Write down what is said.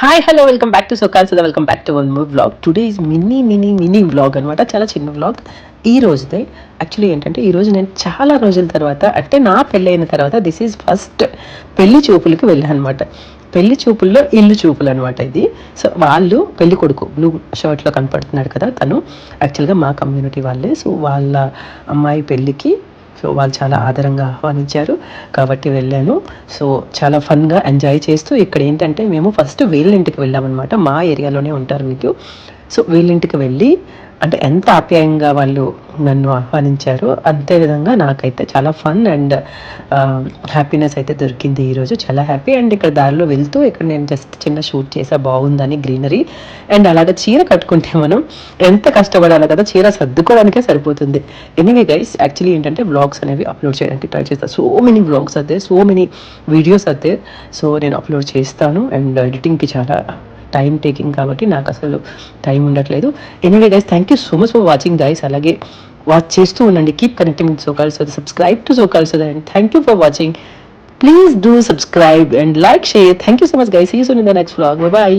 Hi hello welcome back to SoCal welcome back to one more vlog today is mini mini mini vlog అనమాట చాలా చిన్న vlog ఈ రోజుదే. Actually ఏంటంటే ఈ రోజు నేను చాలా రోజుల తర్వాత అంటే నా పెళ్ళి అయిన తర్వాత దిస్ ఈజ్ ఫస్ట్ పెళ్ళి చూపులకి వెళ్ళాను అనమాట పెళ్ళి చూపుల్లో ఇల్లు చూపులు అనమాట ఇది. సో వాళ్ళు పెళ్ళి కొడుకు బ్లూ షర్ట్లో కనపడుతున్నాడు కదా తను. యాక్చువల్గా మా కమ్యూనిటీ వాళ్ళే. సో వాళ్ళ అమ్మాయి పెళ్ళికి సో వాళ్ళు చాలా ఆదరంగా ఆహ్వానించారు కాబట్టి వెళ్ళాను. సో చాలా ఫన్గా ఎంజాయ్ చేస్తూ ఇక్కడ ఏంటంటే మేము ఫస్ట్ వీళ్ళ ఇంటికి వెళ్ళామన్నమాట. మా ఏరియాలోనే ఉంటారు వీళ్ళు సో వీళ్ళింటికి వెళ్ళి అంటే ఎంత ఆప్యాయంగా వాళ్ళు నన్ను ఆహ్వానించారో అంతే విధంగా నాకైతే చాలా ఫన్ అండ్ హ్యాపీనెస్ అయితే దొరికింది ఈరోజు చాలా హ్యాపీ అండ్ ఇక్కడ దారిలో వెళ్తూ ఇక్కడ నేను జస్ట్ చిన్న షూట్ చేసా బాగుందని గ్రీనరీ. అండ్ అలాగే చీర కట్టుకుంటే మనం ఎంత కష్టపడాలి కదా చీర సర్దుకోవడానికే సరిపోతుంది. ఎనీవే గైస్ యాక్చువల్లీ ఏంటంటే బ్లాగ్స్ అనేవి అప్లోడ్ చేయడానికి ట్రై చేస్తాను సో మెనీ బ్లాగ్స్ అదే సో మెనీ వీడియోస్ అదే సో నేను అప్లోడ్ చేస్తాను అండ్ ఎడిటింగ్కి చాలా టైం టేకింగ్ కాబట్టి నాకు అసలు టైం ఉండట్లేదు. Anyway guys thank you so much for watching guys అలాగే వాచ్ చేస్తూ ఉండండి. Keep connecting with SoCal so subscribe to SoCal so and thank you for watching please do subscribe and like share thank you so much guys see soon in the next blog bye